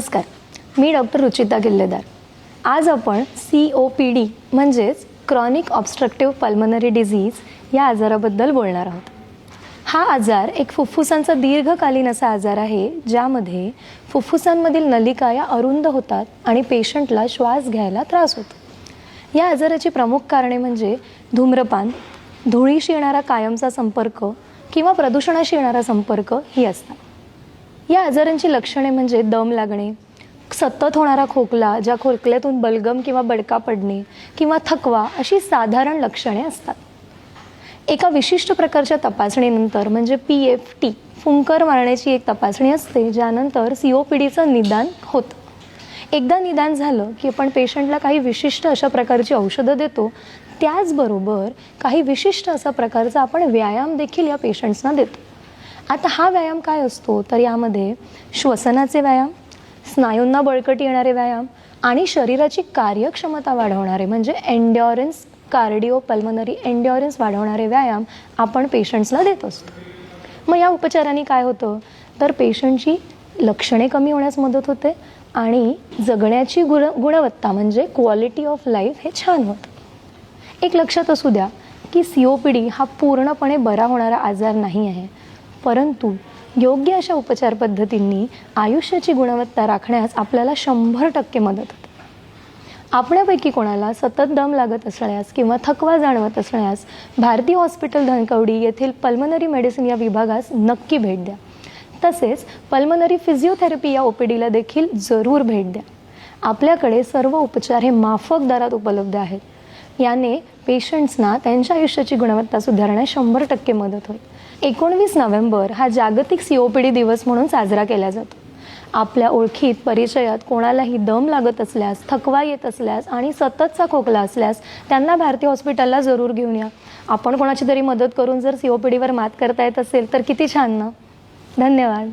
नमस्कार. मी डॉक्टर रुचिता किल्लेदार आज आपण सी ओ पी डी म्हणजेच क्रॉनिक ऑब्स्ट्रक्टिव्ह पल्मनरी डिझीज या आजाराबद्दल बोलणार आहोत. हा आजार एक फुफ्फुसांचा दीर्घकालीन असा आजार आहे ज्यामध्ये फुफ्फुसांमधील नलिका या अरुंद होतात आणि पेशंटला श्वास घ्यायला त्रास होतो. या आजाराची प्रमुख कारणे म्हणजे धूम्रपान धुळीशी येणारा कायमचा संपर्क किंवा प्रदूषणाशी येणारा संपर्क ही असतात. या आजारांची लक्षणे म्हणजे दम लागणे सतत होणारा खोकला ज्या खोकल्यातून बलगम किंवा बडका पडणे किंवा थकवा अशी साधारण लक्षणे असतात. एका विशिष्ट प्रकारच्या तपासणीनंतर म्हणजे पी एफ टी फुंकर मारण्याची एक तपासणी असते ज्यानंतर सी ओ पी डीचं निदान होतं. एकदा निदान झालं की आपण पेशंटला काही विशिष्ट अशा प्रकारची औषधं देतो त्याचबरोबर काही विशिष्ट असा प्रकारचा आपण व्यायाम देखील या पेशंट्सना देतो. आता हा व्यायाम काय असतो? तर यामध्ये श्वसनाचे व्यायाम स्नायूंना बळकटी येणारे व्यायाम आणि शरीराची कार्यक्षमता वाढवणारे म्हणजे एन्ड्युरन्स कार्डिओ पल्मनरी एन्ड्युरन्स वाढवणारे व्यायाम आपण पेशंट्सला देत असतो. मग या उपचारांनी काय होतं? तर पेशंटची लक्षणे कमी होण्यास मदत होते आणि जगण्याची गुण गुणवत्ता म्हणजे क्वालिटी ऑफ लाईफ हे छान होतं. एक लक्षात असू द्या की सी ओ पी डी हा पूर्णपणे बरा होणारा आजार नाही आहे. परंतु योग्य अशा उपचार पद्धतींनी आयुष्याची गुणवत्ता राखण्यास आपल्याला शंभर टक्के मदत होते. आपल्यापैकी कोणाला सतत दम लागत असल्यास किंवा थकवा जाणवत असल्यास भारती हॉस्पिटल धनकवडी येथील पल्मनरी मेडिसिन या विभागास नक्की भेट द्या. तसेच पल्मनरी फिजिओथेरपी या ओ पी डीला देखील जरूर भेट द्या. आपल्याकडे सर्व उपचार हे माफक दरात उपलब्ध आहेत. याने पेशंट्सना त्यांच्या आयुष्याची गुणवत्ता सुधारण्यास शंभर टक्के मदत होईल. एकोणवीस नोव्हेंबर हा जागतिक सी ओ पी डी दिवस म्हणून साजरा केला जातो. आपल्या ओळखीत परिचयात कोणालाही दम लागत असल्यास थकवा येत असल्यास आणि सततचा खोकला असल्यास त्यांना भारती हॉस्पिटलला जरूर घेऊन या. आपण कोणाची तरी मदत करून जर सी ओ पी डीवर मात करता येत असेल तर किती छान ना. धन्यवाद.